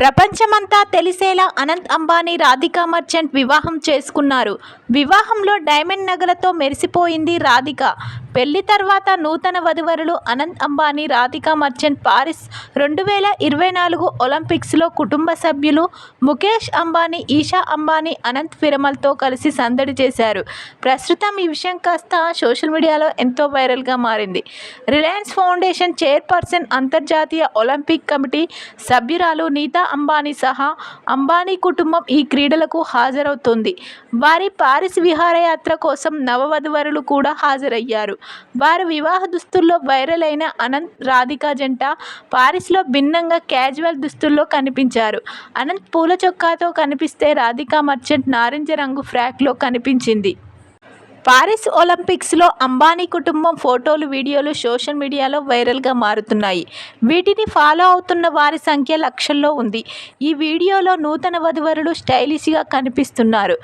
ప్రపంచమంతా తెలిసేలా అనంత్ అంబానీ రాధికా మర్చెంట్ వివాహం చేసుకున్నారు. వివాహంలో డైమండ్ నగలతో మెరిసిపోయింది రాధిక. పెళ్ళి తర్వాత నూతన వధువరులు అనంత్ అంబానీ రాధికా మర్చెంట్ పారిస్ రెండు వేల ఇరవై నాలుగు ఒలింపిక్స్లో కుటుంబ సభ్యులు ముఖేష్ అంబానీ ఈషా అంబానీ అనంత్ ఫిరమల్తో కలిసి సందడి చేశారు. ప్రస్తుతం ఈ విషయం కాస్త సోషల్ మీడియాలో ఎంతో వైరల్గా మారింది. రిలయన్స్ ఫౌండేషన్ చైర్పర్సన్ అంతర్జాతీయ ఒలింపిక్ కమిటీ సభ్యురాలు నీతా అంబానీ సహా అంబానీ కుటుంబం ఈ క్రీడలకు హాజరవుతుంది. వారి పారిస్ విహారయాత్ర కోసం నవవధువరులు కూడా హాజరయ్యారు. వారు వివాహ దుస్తుల్లో వైరల్ అయిన అనంత్ రాధికా జంట పారిస్లో భిన్నంగా క్యాజువల్ దుస్తుల్లో కనిపించారు. అనంత్ పూల చొక్కాతో కనిపిస్తే రాధికా మర్చెంట్ నారింజ రంగు ఫ్రాక్లో కనిపించింది. పారిస్ ఒలింపిక్స్లో అంబానీ కుటుంబం ఫోటోలు వీడియోలు సోషల్ మీడియాలో వైరల్గా మారుతున్నాయి. వీటిని ఫాలో అవుతున్న వారి సంఖ్య లక్షల్లో ఉంది. ఈ వీడియోలో నూతన వధువరులు స్టైలిష్గా కనిపిస్తున్నారు.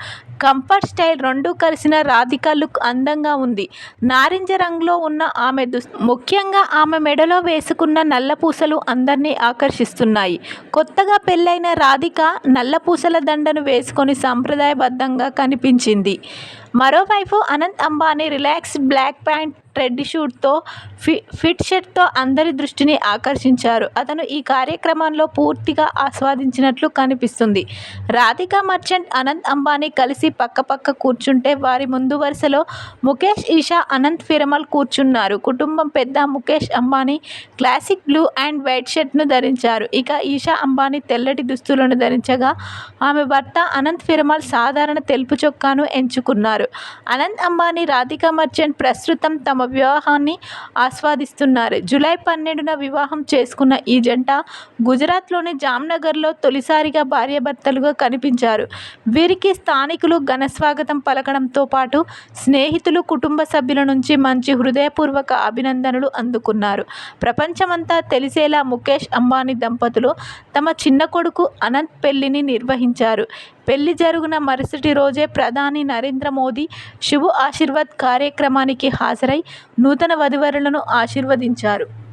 కంఫర్ట్ స్టైల్ రెండు కలిసిన రాధిక లుక్ అందంగా ఉంది. నారింజ రంగులో ఉన్న ఆమె దుస్ ముఖ్యంగా ఆమె మెడలో వేసుకున్న నల్ల పూసలు అందరినీ ఆకర్షిస్తున్నాయి. కొత్తగా పెళ్ళైన రాధిక నల్ల పూసల దండను వేసుకొని సాంప్రదాయబద్ధంగా కనిపించింది. మరోవైపు Anant Ambani relax black pant red షూట్తో ఫి ఫిట్ షర్ట్తో అందరి దృష్టిని ఆకర్షించారు. అతను ఈ కార్యక్రమంలో పూర్తిగా ఆస్వాదించినట్లు కనిపిస్తుంది. రాధికా మర్చెంట్ అనంత్ అంబానీ కలిసి పక్కపక్క కూర్చుంటే వారి ముందు వరుసలో ముఖేష్ ఈషా అనంత్ ఫిరమల్ కూర్చున్నారు. కుటుంబం పెద్ద Mukesh Ambani classic blue and white షర్ట్ను ధరించారు. ఇక ఈషా అంబానీ తెల్లటి దుస్తులను ధరించగా ఆమె భర్త అనంత్ ఫిరమల్ సాధారణ తెలుపు చొక్కాను ఎంచుకున్నారు. అనంత్ అంబానీ రాధికా మర్చెంట్ ప్రస్తుతం తమ వివాహాన్ని ఆస్వాదిస్తున్నారు. జూలై పన్నెండున వివాహం చేసుకున్న ఈ జంట గుజరాత్లోని జామ్నగర్లో తొలిసారిగా భార్యాభర్తలుగా కనిపించారు. వీరికి స్థానికులు ఘన స్వాగతం పలకడంతో పాటు స్నేహితులు కుటుంబ సభ్యుల నుంచి మంచి హృదయపూర్వక అభినందనలు అందుకున్నారు. ప్రపంచమంతా తెలిసేలా ముఖేష్ అంబానీ దంపతులు తమ చిన్న కొడుకు అనంత్ పెళ్ళిని నిర్వహించారు. పెళ్ళి జరుగున మరుసటి రోజే ప్రధాని నరేంద్ర మోదీ శుభ ఆశీర్వాద్ కార్యక్రమానికి హాజరై నూతన వధువరులను ఆశీర్వదించారు.